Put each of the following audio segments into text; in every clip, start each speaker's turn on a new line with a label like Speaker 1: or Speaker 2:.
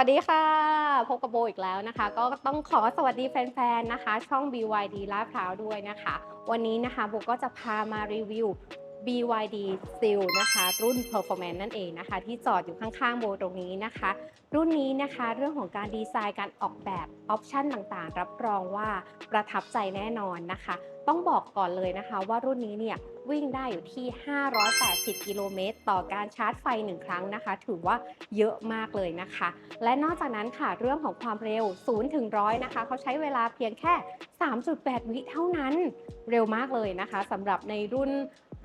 Speaker 1: สวัสดีค่ะ พบกับโบอีกแล้วนะคะ ก็ต้องขอสวัสดีแฟนๆนะคะ ช่อง BYD ลาดพร้าวด้วยนะคะ วันนี้นะคะโบก็จะพามารีวิว BYD Seal นะคะรุ่น Performance นั่นเองนะคะ ที่จอดอยู่ข้างๆโบตรงนี้นะคะ รุ่นนี้นะคะเรื่องของการดีไซน์การออกแบบออปชันต่างๆ รับรองว่าประทับใจแน่นอนนะคะ ต้องบอกก่อนเลยนะคะ ว่ารุ่นนี้เนี่ยวิ่งได้อยู่ที่ 580 กิโลเมตรต่อการชาร์จไฟ 1 ครั้งนะคะ ถือว่าเยอะมากเลยนะคะ และนอกจากนั้นค่ะเรื่องของความเร็ว 0 ถึง 100 นะคะ เขาใช้เวลาเพียงแค่ 3.8 วิเท่านั้น เร็วมากเลยนะคะสำหรับในรุ่น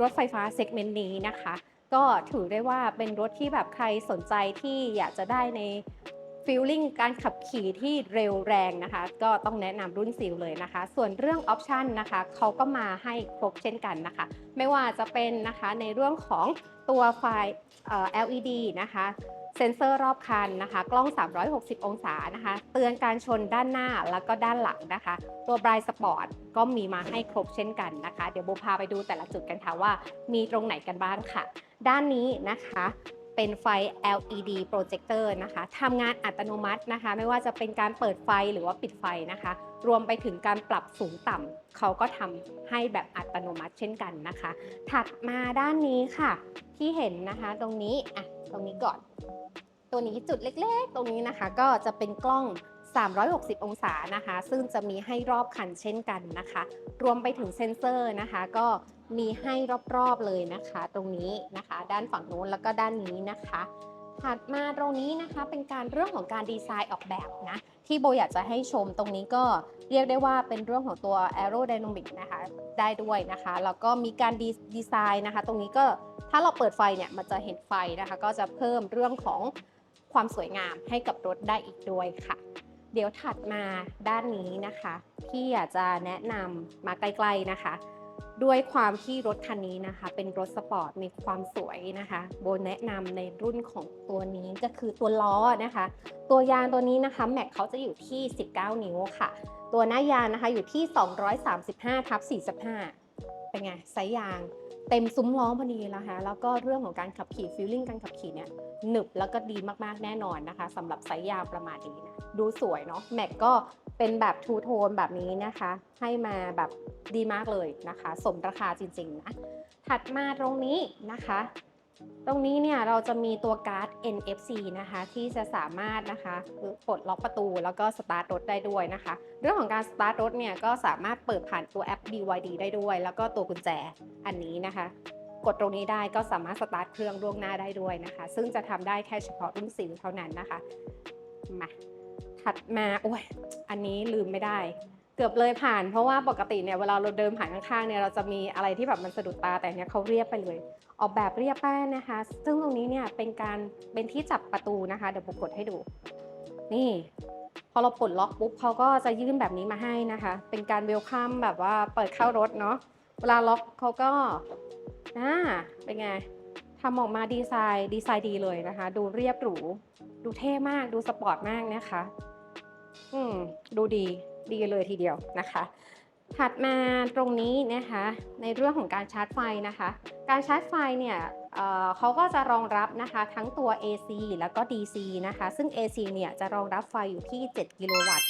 Speaker 1: รถไฟฟ้าเซกเมนต์นี้นะคะ ก็ถือได้ว่าเป็นรถที่แบบใครสนใจที่อยากจะได้ในฟีลลิ่งการขับขี่ที่เร็วแรงนะคะ ก็ต้องแนะนำรุ่นซิลเลยนะคะ ส่วนเรื่องออปชันนะคะเขาก็มาให้ครบเช่นกันนะคะ ไม่ว่าจะเป็นนะคะในเรื่องของตัวไฟ LED นะคะ เซ็นเซอร์รอบคันนะคะ กล้อง 360 องศานะคะ เตือนการชนด้านหน้าแล้วก็ด้านหลังนะคะ ตัวบรายสปอร์ตก็มีมาให้ครบเช่นกันนะคะ เดี๋ยวโบพาไปดูแต่ละจุดกันค่ะว่ามีตรงไหนกันบ้างค่ะ ด้านนี้นะคะเป็นไฟ LED projector นะคะทำงานอัตโนมัตินะคะ ไม่ว่าจะเป็นการเปิดไฟหรือว่าปิดไฟนะคะ รวมไปถึงการปรับสูงต่ำเขาก็ทำให้แบบอัตโนมัติเช่นกันนะคะ ถัดมาด้านนี้ค่ะ ที่เห็นนะคะตรงนี้อะตรงนี้ก่อน ตัวนี้จุดเล็กๆ ตรงนี้นะคะ ก็จะเป็นกล้อง360 องศานะคะ ซึ่งจะมีให้รอบคันเช่นกันนะคะ รวมไปถึงเซ็นเซอร์นะคะ ก็มีให้รอบๆเลยนะคะ ตรงนี้นะคะ ด้านฝั่งนู้นแล้วก็ด้านนี้นะคะ ถัดมาตรงนี้นะคะเป็นการเรื่องของการดีไซน์ออกแบบนะที่โบอยากจะให้ชมตรงนี้ก็เรียกได้ว่าเป็นเรื่องของตัว aerodynamic นะคะได้ด้วยนะคะ แล้วก็มีการดีดีไซน์นะคะ ตรงนี้ก็ถ้าเราเปิดไฟเนี่ยมันจะเห็นไฟนะคะ ก็จะเพิ่มเรื่องของความสวยงามให้กับรถได้อีกด้วยค่ะ เดี๋ยวถัดมาด้านนี้นะคะ ที่อยากจะแนะนำมาใกล้ๆนะคะ ด้วยความที่รถคันนี้นะคะ เป็นรถสปอร์ตมีความสวยนะคะ โบแนะนำในรุ่นของตัวนี้ก็คือตัวล้อนะคะ ตัวยางตัวนี้นะคะแม็กเขาจะอยู่ที่ 19 นิ้วค่ะ ตัวหน้ายางนะคะอยู่ที่ 235ทับ45 เป็นไงไซส์ยางเต็มซุ้มล้อพอดีแล้วคะ แล้วก็เรื่องของการขับขี่ฟีลลิ่งการขับขี่เนี่ยหนึบแล้วก็ดีมากๆแน่นอนนะคะสำหรับไซส์ยางประมาณนี้นะดูสวยเนาะแม็กก็ เป็นแบบทูโทนแบบนี้นะคะ ให้มาแบบดีมากเลยนะคะ สมราคาจริงๆนะ ถัดมาตรงนี้นะคะ ตรงนี้เนี่ยเราจะมีตัวการ์ด NFC นะคะ ที่จะสามารถนะคะปลดล็อกประตูแล้วก็สตาร์ทรถได้ด้วยนะคะ เรื่องของการสตาร์ทรถเนี่ยก็สามารถเปิดผ่านตัวแอป BYD ได้ด้วย แล้วก็ตัวกุญแจอันนี้นะคะกดตรงนี้ได้ก็สามารถสตาร์ทเครื่องล่วงหน้าได้ด้วยนะคะ ซึ่งจะทำได้แค่เฉพาะรุ่นสิวเท่านั้นนะคะ มา ถัดมาโอ้ยอันนี้ลืมไม่ได้ เกือบเลยผ่านเพราะว่าปกติเนี่ยเวลาเราเดินผ่านข้างๆเนี่ยเราจะมีอะไรที่แบบมันสะดุดตาแต่เนี้ยเขาเรียบไปเลย ออกแบบเรียบแป้นนะคะ ซึ่งตรงนี้เนี่ยเป็นการเป็นที่จับประตูนะคะ เดี๋ยวผมกดให้ดู นี่ พอเราปลดล็อกปุ๊บเขาก็จะยื่นแบบนี้มาให้นะคะ เป็นการเวลคัมแบบว่าเปิดเข้ารถเนาะเวลาล็อกเขาก็อ่าเป็นไงทำออกมาดีไซน์ดีไซน์ดีเลยนะคะ ดูเรียบหรู ดูเท่มาก ดูสปอร์ตมากนะคะ อืมดูดีดีเลยทีเดียวนะคะ ถัดมาตรงนี้นะคะในเรื่องของการชาร์จไฟนะคะ การชาร์จไฟเนี่ยเเขาก็จะรองรับนะคะทั้งตัว AC แล้วก็ DC นะคะ ซึ่ง AC เนี่ยจะรองรับไฟอยู่ที่ 7 กิโลวัตต์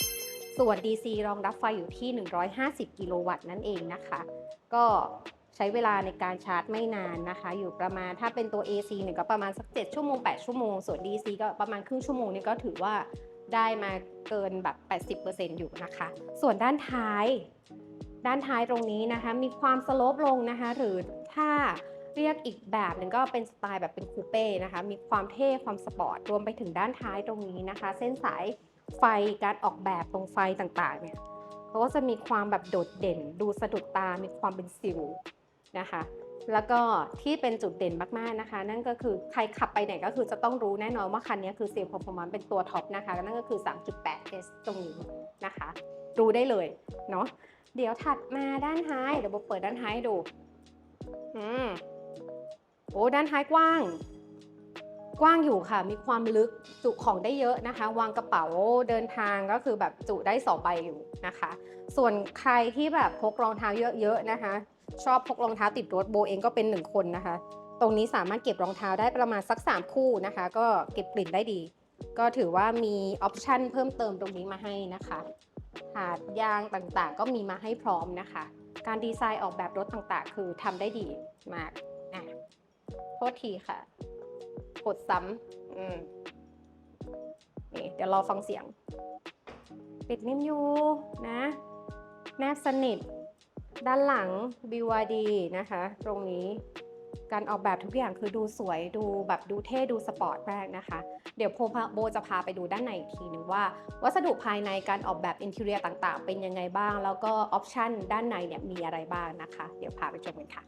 Speaker 1: ส่วน DC รองรับไฟอยู่ที่ 150 กิโลวัตต์นั่นเองนะคะ ก็ใช้เวลาในการชาร์จไม่นานนะคะ อยู่ประมาณถ้าเป็นตัว AC เนี่ยก็ประมาณสัก 7 ชั่วโมง 8 ชั่วโมง ส่วน DC ก็ประมาณครึ่งชั่วโมงนี่ก็ถือว่า ได้มาเกินแบบ 80%อยู่นะคะ ส่วนด้านท้าย ด้านท้ายตรงนี้นะคะ มีความสโลปลงนะคะ หรือถ้าเรียกอีกแบบหนึ่งก็เป็นสไตล์แบบเป็นคูเป้นะคะ มีความเท่ความสปอร์ตรวมไปถึงด้านท้ายตรงนี้นะคะ เส้นสายไฟการออกแบบตรงไฟต่างๆเนี่ยเขาก็จะมีความแบบโดดเด่น ดูสะดุดตา มีความเป็นซิลนะคะ แล้วก็ที่เป็นจุดเด่นมากๆนะคะ นั่นก็คือใครขับไปไหนก็คือจะต้องรู้แน่นอนว่าคันนี้คือเซลล์พอร์ฟอนเป็นตัวท็อปนะคะนั่นก็คือ 3.8S ตรงนี้นะคะ รู้ได้เลยเนาะเดี๋ยวถัดมาด้านท้ายเดี๋ยวโบเปิดด้านท้ายให้ดูอืมโอ้ด้านท้ายกว้าง กว้างอยู่ค่ะ มีความลึกจุของได้เยอะนะคะ วางกระเป๋าเดินทางก็คือแบบจุได้สองใบอยู่นะคะ ส่วนใครที่แบบพกรองเท้าเยอะๆนะคะ ชอบพกรองเท้าติดรถโบเองก็เป็นหนึ่งคนนะคะ ตรงนี้สามารถเก็บรองเท้าได้ประมาณสัก 3 คู่นะคะ ก็เก็บกลิ่นได้ดี ก็ถือว่ามีออปชันเพิ่มเติมตรงนี้มาให้นะคะหาดยางต่างๆ ก็มีมาให้พร้อมนะคะ การดีไซน์ออกแบบรถต่างๆ คือทำได้ดีมากอะโทษทีค่ะ กดซ้ำอืมนี่เดี๋ยวรอฟังเสียง ปิดนิ่มอยู่นะ แนบสนิท ด้านหลัง BYD นะคะ ตรงนี้การออกแบบทุกอย่างคือดูสวยดูแบบดูเท่ดูสปอร์ตมากนะคะ เดี๋ยวโพพโบจะพาไปดูด้านในอีกทีหนึงว่า วัสดุภายในการออกแบบอินเทเรียต่างๆ เป็นยังไงบ้าง แล้วก็ออปชันด้านในเนี่ยมีอะไรบ้างนะคะ เดี๋ยวพาไปชมกันค่ะ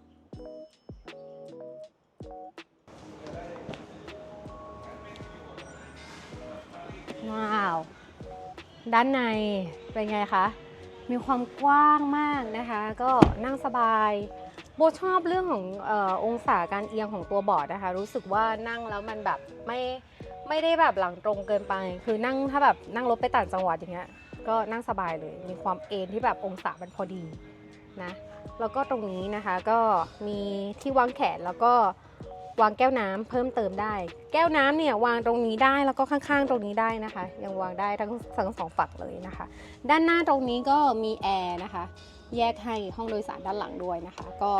Speaker 1: ว้าว ด้านในเป็นไงคะ มีความกว้างมากนะคะ ก็นั่งสบาย โบชอบเรื่องของเออองศาการเอียงของตัวบอร์ดนะคะ รู้สึกว่านั่งแล้วมันแบบไม่ไม่ได้แบบหลังตรงเกินไป คือนั่งถ้าแบบนั่งรถไปต่างจังหวัดอย่างเงี้ย ก็นั่งสบายเลย มีความเอนที่แบบองศามันพอดีนะ แล้วก็ตรงนี้นะคะก็มีที่วางแขนแล้วก็ วางแก้วน้ำเพิ่มเติมได้ แก้วน้ำเนี่ยวางตรงนี้ได้แล้วก็ข้างๆ ตรงนี้ได้นะคะ ยังวางได้ทั้งทั้งสองฝั่งเลยนะคะ ด้านหน้าตรงนี้ก็มีแอร์นะคะ แยกให้ห้องโดยสารด้านหลังด้วยนะคะ ก็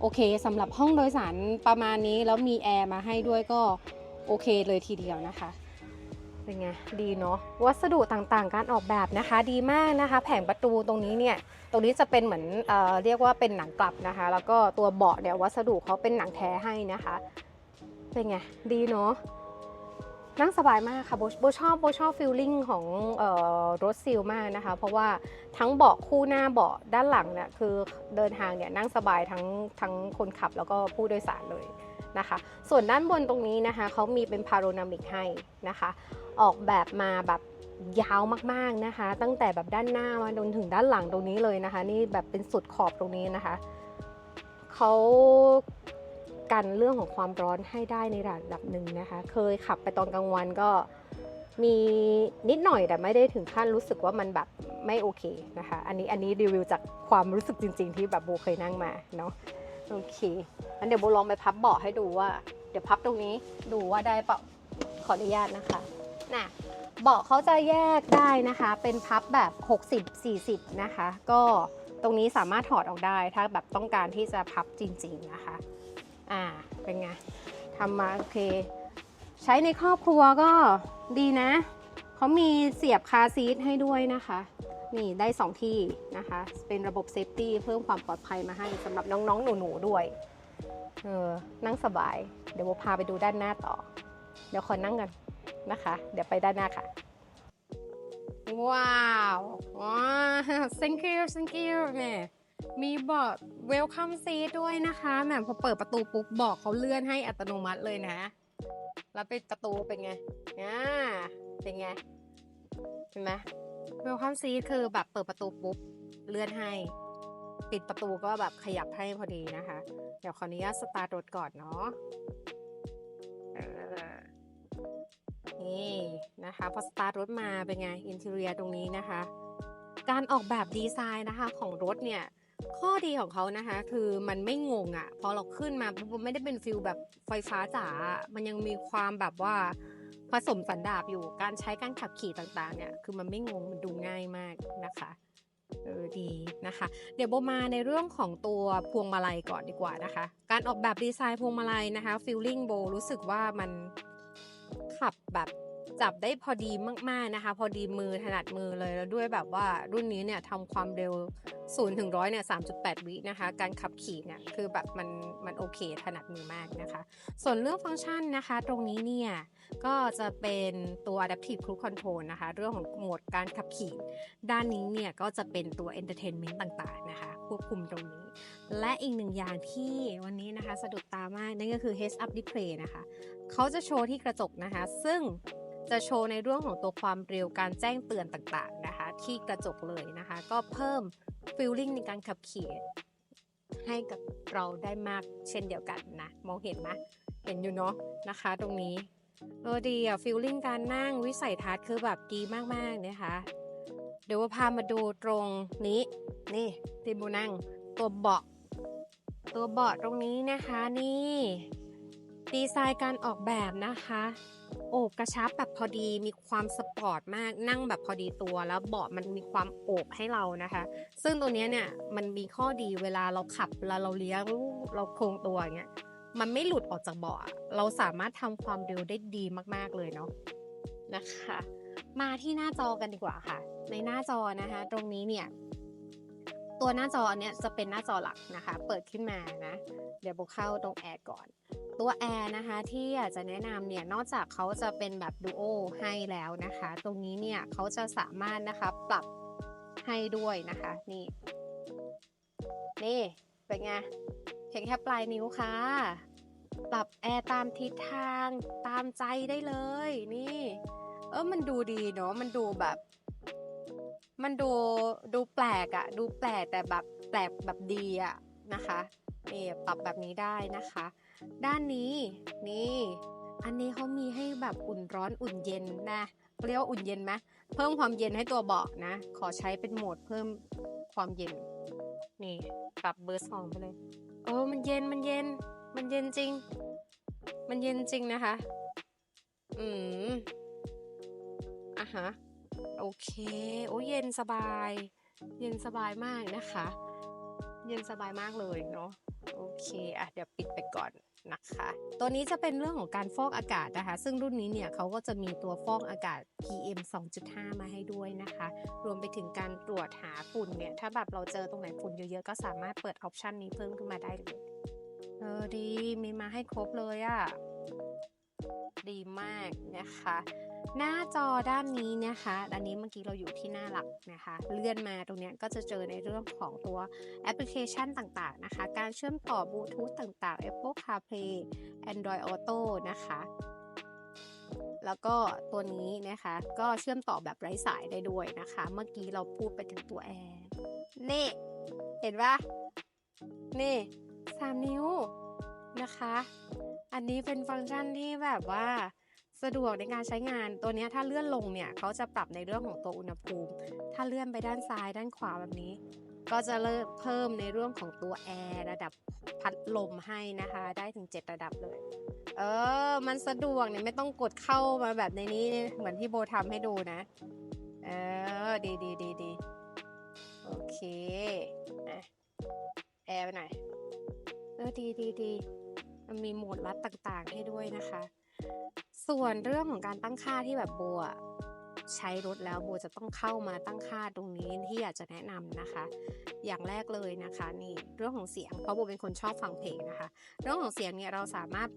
Speaker 1: โอเคสำหรับห้องโดยสารประมาณนี้แล้วมีแอร์มาให้ด้วยก็โอเคเลยทีเดียวนะคะ เป็นไงดีเนาะวัสดุต่างๆ การออกแบบนะคะ ดีมากนะคะ แผงประตูตรงนี้เนี่ยตรงนี้จะเป็นเหมือนเออเรียกว่าเป็นหนังกลับนะคะ แล้วก็ตัวเบาะเนี่ยวัสดุเขาเป็นหนังแท้ให้นะคะ เป็นไงดีเนาะนั่งสบายมากค่ะโบโบชอบโบชอบฟีลลิ่งของออรถซิลมากนะคะ เพราะว่าทั้งเบาะคู่หน้าเบาะด้านหลังเนี่ยคือเดินทางเนี่ยนั่งสบายทั้งทั้งคนขับแล้วก็ผู้โดยสารเลย นะคะ ส่วนด้านบนตรงนี้นะคะเขามีเป็นพาโรนามิกให้นะคะ ออกแบบมาแบบยาวมากๆนะคะ ตั้งแต่แบบด้านหน้ามาจนถึงด้านหลังตรงนี้เลยนะคะ นี่แบบเป็นสุดขอบตรงนี้นะคะเขากันเรื่องของความร้อนให้ได้ในระดับหนึ่งนะคะ เคยขับไปตอนกลางวันก็มีนิดหน่อยแต่ไม่ได้ถึงขั้นรู้สึกว่ามันแบบไม่โอเคนะคะ อันนี้อันนี้รีวิวจากความรู้สึกจริง ๆ ที่แบบโบเคยนั่งมาเนาะ โอเคอันเดี๋ยวโบลองไปพับเบาะให้ดูว่า เดี๋ยวพับตรงนี้ดูว่าได้เปล่าขออนุญาตนะคะน่ะเบาะเขาจะแยกได้นะคะ เป็นพับแบบ 60 40 นะคะ ก็ตรงนี้สามารถถอดออกได้ถ้าแบบต้องการที่จะพับจริง ๆนะคะ อ่า เป็นไงทำมาโอเค ใช้ในครอบครัวก็ดีนะ เขามีเสียบคาซีทให้ด้วยนะคะ นี่ได้ 2 ที่นะคะ เป็นระบบเซฟตี้เพิ่มความปลอดภัยมาให้สำหรับน้องๆ หนูๆ ด้วยเออนั่งสบาย เดี๋ยวโบพาไปดูด้านหน้าต่อ เดี๋ยวขอนั่งกันนะคะ เดี๋ยวไปด้านหน้าค่ะ ว้าวว้าว thank you thank you แหม่มีเบอก welcome seat ด้วยนะคะแหมพอเปิดประตูปุ๊บเบอกเขาเลื่อนให้อัตโนมัติเลยนะ แล้วเป็นประตูเป็นไงอ่าเป็นไง เห็นไหม welcome seat คือแบบเปิดประตูปุ๊บเลื่อนให้ ปิดประตูก็แบบขยับให้พอดีนะคะ เดี๋ยวขออนุญาตสตาร์ทรถก่อนเนาะเออนี่นะคะพอสตาร์ทรถมาเป็นไงอินเท i รียตรงนี้นะคะ การออกแบบดีไซน์นะคะของรถเนี่ยข้อดีของเขานะคะ คือมันไม่งงอะ่ะ พอเราขึ้นมาปุ๊บมันไม่ได้เป็นฟิลแบบไฟฟ้าจ๋ามันยังมีความแบบว่า ผสมสันดาบอยู่การใช้การขับขี่ต่างๆเนี่ยคือมันไม่งงมันดูง่ายมากนะคะเออดีนะคะ เดี๋ยวโบมาในเรื่องของตัวพวงมาลัยก่อนดีกว่านะคะ การออกแบบดีไซน์พวงมาลัยนะคะฟิลลิ่งโบรู้สึกว่ามันขับแบบ จับได้พอดีมากๆนะคะ พอดีมือถนัดมือเลยแล้วด้วยแบบว่ารุ่นนี้เนี่ยทำความเร็ว0ถึงร้อยเนี่ย3.8 วินะคะ การขับขี่เนี่ยคือแบบมันมันโอเคถนัดมือมากนะคะ ส่วนเรื่องฟังก์ชันนะคะ ตรงนี้เนี่ยก็จะเป็นตัว adaptive cruise control นะคะ เรื่องของโหมดการขับขี่ ด้านนี้เนี่ยก็จะเป็นตัว entertainment ต่างๆนะคะ ควบคุมตรงนี้ และอีกหนึ่งอย่างที่วันนี้นะคะสะดุดตามากนั่นก็คือ heads up display นะคะ เขาจะโชว์ที่กระจกนะคะ ซึ่ง จะโชว์ในเรื่องของตัวความเร็วการแจ้งเตือนต่างๆนะคะที่กระจกเลยนะคะ ก็เพิ่ม feeling ในการขับขี่ให้กับเราได้มากเช่นเดียวกันนะ มองเห็นไหมเห็นอยู่เนาะนะคะ ตรงนี้เออดีอะ feeling การนั่งวิสัยทัศน์คือแบบดีมากๆนะคะ เดี๋ยวพามาดูตรงนี้ นี่ที่บูนั่งตัวเบาะตัวเบาะตรงนี้นะคะนี่ ดีไซน์การออกแบบนะคะ โอบกระชับแบบพอดีมีความสปอร์ตมากนั่งแบบพอดีตัว แล้วเบาะมันมีความโอบให้เรานะคะ ซึ่งตัวนี้เนี่ยมันมีข้อดีเวลาเราขับเวลาเราเลี้ยวเราโครงตัวอย่างเงี้ยมันไม่หลุดออกจากเบาะอะเราสามารถทำความเร็วได้ดีมากๆเลยเนาะนะคะ มาที่หน้าจอกันดีกว่าค่ะ ในหน้าจอนะคะ ตรงนี้เนี่ย ตัวหน้าจออันเนี้ยจะเป็นหน้าจอหลักนะคะ เปิดขึ้นมานะ เดี๋ยวโบเข้าตรงแอร์ก่อน ตัวแอร์นะคะที่อยากจะแนะนำเนี่ย นอกจากเขาจะเป็นแบบดูโอให้แล้วนะคะ ตรงนี้เนี่ยเขาจะสามารถนะคะปรับให้ด้วยนะคะ นี่ นี่ เป็นไงเพียงแค่ปลายนิ้วค่ะ ปรับแอร์ตามทิศทางตามใจได้เลย นี่ เออมันดูดีเนาะ มันดูแบบ มันดูดูแปลกอะดูแปลกแต่แบบแปลกแบบดีอะนะคะนี่ปรับแบบนี้ได้นะคะ ด้านนี้นี่อันนี้เขามีให้แบบอุ่นร้อนอุ่นเย็นนะเรียกว่าอุ่นเย็นไหมเพิ่มความเย็นให้ตัวเบาะนะ ขอใช้เป็นโหมดเพิ่มความเย็น นี่ปรับเบอร์สองไปเลยเออมันเย็นมันเย็น มันเย็นจริง มันเย็นจริงนะคะ อืมอะฮะ โอเค โอ้เย็นสบาย เย็นสบายมากนะคะ เย็นสบายมากเลยเนาะโอเคอะเดี๋ยวปิดไปก่อนนะคะ ตัวนี้จะเป็นเรื่องของการฟอกอากาศนะคะ ซึ่งรุ่นนี้เนี่ยเขาก็จะมีตัวฟอกอากาศ PM 2.5 มาให้ด้วยนะคะ รวมไปถึงการตรวจหาฝุ่นเนี่ย ถ้าแบบเราเจอตรงไหนฝุ่นเยอะๆ ก็สามารถเปิดออปชันนี้เพิ่มขึ้นมาได้เลย เออดีมีมาให้ครบเลยอะ่ะ ดีมากนะคะ หน้าจอด้านนี้นะคะอันนี้เมื่อกี้เราอยู่ที่หน้าหลักนะคะ เลื่อนมาตรงนี้ก็จะเจอในเรื่องของตัวแอปพลิเคชันต่างๆนะคะ การเชื่อมต่อบลูทูธต่างๆ Apple CarPlay Android Auto นะคะแล้วก็ตัวนี้นะคะก็เชื่อมต่อแบบไร้สายได้ด้วยนะคะ เมื่อกี้เราพูดไปถึงตัวแอร์นี่เห็นปะนี่สามนิ้วนะคะ อันนี้เป็นฟังก์ชันที่แบบว่า สะดวกในการใช้งานตัวนี้ถ้าเลื่อนลงเนี่ยเขาจะปรับในเรื่องของตัวอุณหภูมิ ถ้าเลื่อนไปด้านซ้ายด้านขวาแบบนี้ ก็จะเริ่มเพิ่มในเรื่องของตัวแอร์ระดับพัดลมให้นะคะ ได้ถึง 7 ระดับเลย เออ มันสะดวกเนี่ยไม่ต้องกดเข้ามาแบบในนี้เหมือนที่โบทำให้ดูนะ เออ ดีดีดีดีโอเคอะแอร์ไปไหนเออดีดีดีมันมีโหมดลัดต่างๆให้ด้วยนะคะ ส่วนเรื่องของการตั้งค่าที่แบบโบอะใช้รถแล้วโบจะต้องเข้ามาตั้งค่าตรงนี้ที่อยากจะแนะนำนะคะ อย่างแรกเลยนะคะนี่เรื่องของเสียงเพราะโบเป็นคนชอบฟังเพลงนะคะ เรื่องของเสียงเนี่ยเราสามารถ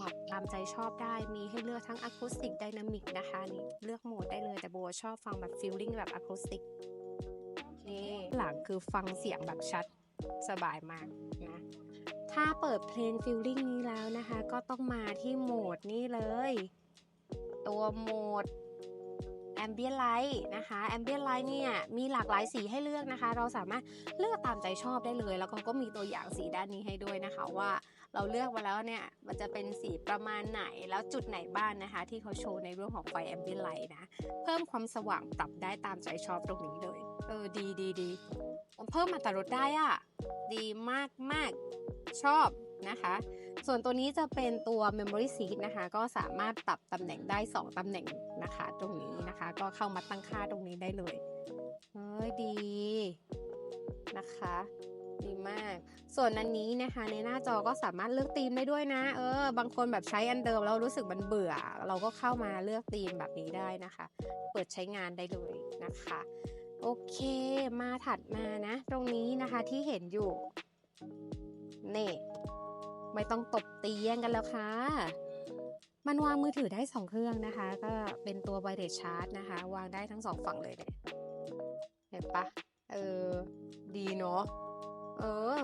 Speaker 1: ปรับตามใจชอบได้มีให้เลือกทั้งอะคูสติกไดนามิกนะคะนี่เลือกโหมดได้เลยแต่โบชอบฟังแบบฟิลลิ่งแบบอะคูสติกนี่หลังคือฟังเสียงแบบชัดสบายมากนะ ถ้าเปิดเพลงฟิลลิ่งนี้แล้วนะคะ ก็ต้องมาที่โหมดนี้เลย ตัวโหมด Ambient Light นะคะ Ambient Light เนี่ยมีหลากหลายสีให้เลือกนะคะ เราสามารถเลือกตามใจชอบได้เลย แล้วก็ก็มีตัวอย่างสีด้านนี้ให้ด้วยนะคะว่าเราเลือกมาแล้วเนี่ยมันจะเป็นสีประมาณไหนแล้วจุดไหนบ้างนนะคะ ที่เขาโชว์ในเรื่องของไฟ Ambient Light นะ เพิ่มความสว่างปรับได้ตามใจชอบตรงนี้เลยเออดีดีดีเพิ่มมาตรรถได้อะดีมากมากชอบ นะคะ ส่วนตัวนี้จะเป็นตัว Memory Seat นะคะ ก็สามารถปรับตำแหน่งได้ 2ตำแหน่งนะคะ ตรงนี้นะคะ ก็เข้ามาตั้งค่าตรงนี้ได้เลยเฮ้ยดีนะคะดีมาก ส่วนอันนี้นะคะในหน้าจอก็สามารถเลือกธีมได้ด้วยนะ เออ บางคนแบบใช้อันเดิมแล้วรู้สึกมันเบื่อ เราก็เข้ามาเลือกธีมแบบนี้ได้นะคะ เปิดใช้งานได้เลยนะคะ โอเค มาถัดมานะ ตรงนี้นะคะที่เห็นอยู่ นี่ ไม่ต้องตบตีแย่งกันแล้วค่ะ มันวางมือถือได้ 2 เครื่องนะคะ ก็เป็นตัวไวเลสชาร์จนะคะ วางได้ทั้งสองฝั่งเลยเนี่ยเห็นปะเออ ดีเนาะเออ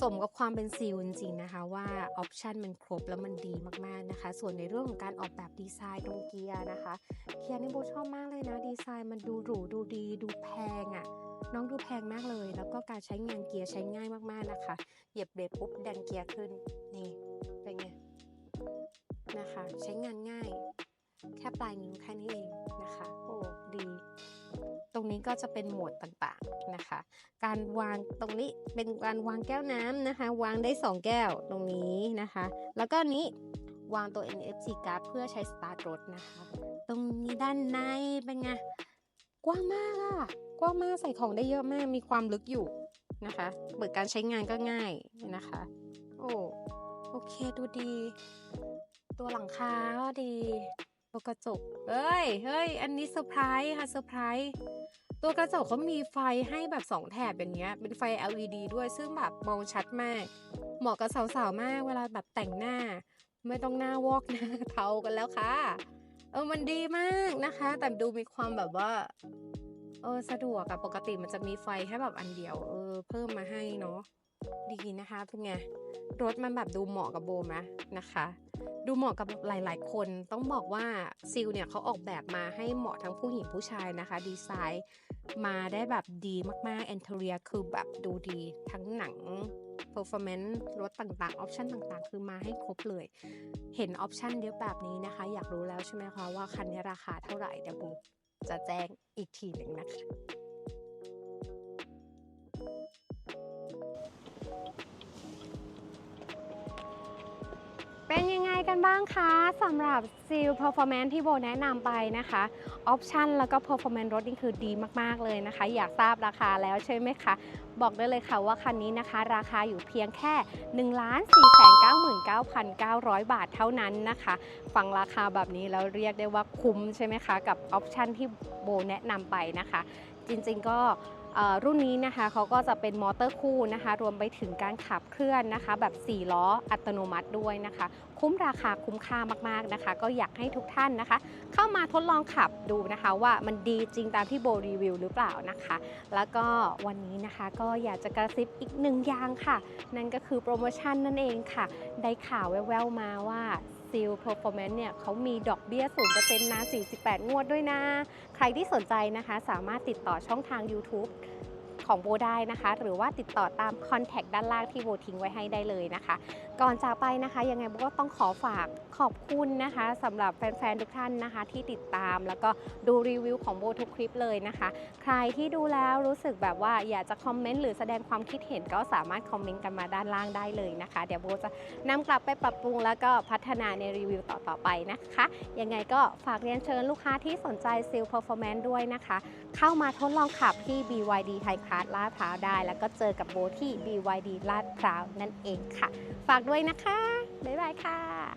Speaker 1: สมกับความเป็นซีลจริงๆนะคะ ว่าออปชันมันครบแล้วมันดีมากๆนะคะ ส่วนในเรื่องของการออกแบบดีไซน์ตรงเกียร์นะคะ เกียร์นี่โบชอบมากเลยนะ ดีไซน์มันดูหรูดูดีดูแพงอะ่ะ น้องดูแพงมากเลย แล้วก็การใช้งานเกียร์ใช้ง่ายมากๆนะคะ เหยียบเบรกปุ๊บดันเกียร์ขึ้น นี่เป็นไงนะคะ ใช้งานง่าย แค่ปลายนิ้วแค่นี้เองนะคะ โอ้ดี ตรงนี้ก็จะเป็นโหมดต่างๆนะคะ การวางตรงนี้เป็นการวางแก้วน้ำนะคะ วางได้ 2 แก้วตรงนี้นะคะ แล้วก็นี้วางตัว NFC card เพื่อใช้สตาร์ทรถนะคะ ตรงนี้ด้านในเป็นไง กว้างมากอะกว้างมากใส่ของได้เยอะมากมีความลึกอยู่นะคะ เปิดการใช้งานก็ง่ายนะคะ โอ้โอเคดูดี ตัวหลังคาก็ดีตัวกระจกเอ้ยเฮ้ยอันนี้เซอร์ไพรส์ค่ะเซอร์ไพรส์ตัวกระจกเขามีไฟให้แบบสองแถบอย่างเงี้ย เป็นไฟ LED ด้วยซึ่งแบบมองชัดมาก เหมาะกับสาวๆ มาก เวลาแบบแต่งหน้า ไม่ต้องหน้าวอกหน้าเทากันแล้วค่ะ เออมันดีมากนะคะ แต่ดูมีความแบบว่า เออสะดวกอะปกติมันจะมีไฟแค่แบบอันเดียว เออ เพิ่มมาให้เนาะดีนะคะเป็นไงรถมันแบบดูเหมาะกับโบไหมนะคะ ดูเหมาะกับหลาย ๆ คนต้องบอกว่าซิลเนี่ยเขาออกแบบมาให้เหมาะทั้งผู้หญิงผู้ชายนะคะ ดีไซน์ มาได้แบบดีมากๆ e n t e r i o r คือแบบดูดีทั้งหนัง performance รถต่างๆ ออปชันต่างๆ คือมาให้ครบเลย เห็นออปชันเยอะแบบนี้นะคะ อยากรู้แล้วใช่ไหมคะว่าคันนี้ราคาเท่าไหร่เดี๋ยวโบจะแจ้งอีกทีหนึ่งนะคะางคะสำหรับ Seal Performance ที่โบแนะนำไปนะคะออปชันแล้วก็ Performance รถนี่คือดีมาก ๆ เลยนะคะ อยากทราบราคาแล้วใช่ไหมคะ บอกได้เลยค่ะว่าคันนี้นะคะ ราคาอยู่เพียงแค่ 1 4 9 9 9 0 0 บาทเท่านั้นนะคะ ฟังราคาแบบนี้แล้วเรียกได้ว่าคุ้มใช่ไหมคะ กับออปชันที่โบแนะนำไปนะคะ จริง ๆ ก็ รุ่นนี้นะคะเขาก็จะเป็นมอเตอร์คู่นะคะ รวมไปถึงการขับเคลื่อนนะคะ แบบ 4 ล้ออัตโนมัติด้วยนะคะ คุ้มราคาคุ้มค่ามากๆนะคะ ก็อยากให้ทุกท่านนะคะ เข้ามาทดลองขับดูนะคะว่ามันดีจริงตามที่โบรีวิวหรือเปล่านะคะ แล้วก็วันนี้นะคะก็อยากจะกระซิบอีกหนึ่งอย่างค่ะ นั่นก็คือโปรโมชั่นนั่นเองค่ะ ได้ข่าวแว่วๆมาว่า ซิลเพอร์ฟอร์แมนซ์เนี่ยเขามีดอกเบี้ย0%นะ 48 งวดด้วยนะ ใครที่สนใจนะคะ สามารถติดต่อช่องทาง YouTube ของโบได้นะคะ หรือว่าติดต่อตามคอนแทคด้านล่างที่โบทิ้งไว้ให้ได้เลยนะคะ ก่อนจากไปนะคะยังไงโบก็ต้องขอฝากขอบคุณนะคะสำหรับแฟนๆทุกท่านนะคะ ที่ติดตามแล้วก็ดูรีวิวของโบทุกคลิปเลยนะคะ ใครที่ดูแล้วรู้สึกแบบว่าอยากจะคอมเมนต์หรือแสดงความคิดเห็นก็สามารถคอมเมนต์กันมาด้านล่างได้เลยนะคะ เดี๋ยวโบจะนำกลับไปปรับปรุงแล้วก็พัฒนาในรีวิวต่อๆไปนะคะยังไงก็ฝากเรียนเชิญลูกค้าที่สนใจ Seal Performance ด้วยนะคะ เข้ามาทดลองขับที่ BYD ไทยคลาสลาดพร้าวได้ แล้วก็เจอกับโบที่ BYD ลาดพร้าวนั่นเองค่ะ ฝากด้วยนะคะ บ๊ายบายค่ะ